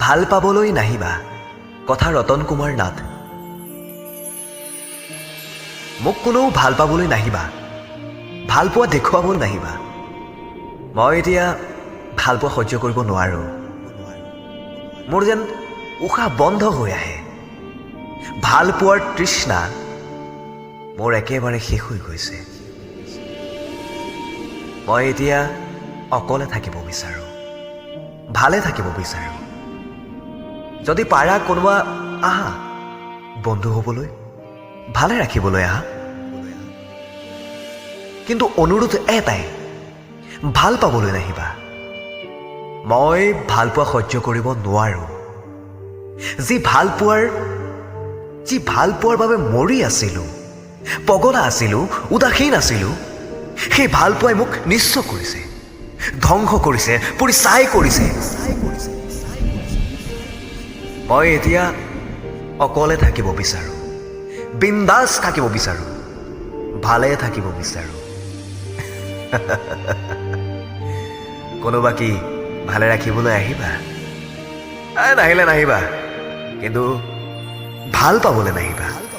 ভাল পাবলৈ নাহিবা কথা ৰতন কুমাৰ নাথ। মোক কোনেও ভাল পাবলৈ নাহিবা ভাল পোৱা দেখুৱাবলৈ নাহিবা। মই এতিয়া ভাল পোৱা সহ্য কৰিব নোৱাৰোঁ। মোৰ যেন উশাহ বন্ধ হৈ আহে। ভাল পোৱাৰ তৃষ্ণা মোৰ একেবাৰে শেষ হৈ গৈছে। মই এতিয়া অকলে থাকিব বিচাৰোঁ ভালে থাকিব বিচাৰোঁ। যদি পাৰা কোনোবা, আহা, বন্ধু হ'বলৈ, ভালে ৰাখিবলৈ আহা। কিন্তু অনুৰোধ এটাই, ভালো পাবলৈ নাহিবা। মই ভালো পোৱা সহ্য কৰিব নোৱাৰোঁ। যি ভালো পোৱাৰ, যি ভালো পোৱাৰ বাবে মৰি আছিলোঁ, পগলা আছিলোঁ, উদাসীন আছিলোঁ, সেই ভালো পোৱাই মোক নিশ্চ কৰিছে, ধ্বংস কৰিছে, পৰিচাই কৰিছে। মই এতিয়া অকলে থাকিব বিচাৰোঁ। বিন্দাস থাকিব বিচাৰোঁ। ভালে থাকিব বিচাৰোঁ। কোনোবা কি ভালে ৰাখিবলৈ আহিবা? নাহিলে নাহিবা। কিন্তু ভালো পাবলৈ নাহিবা।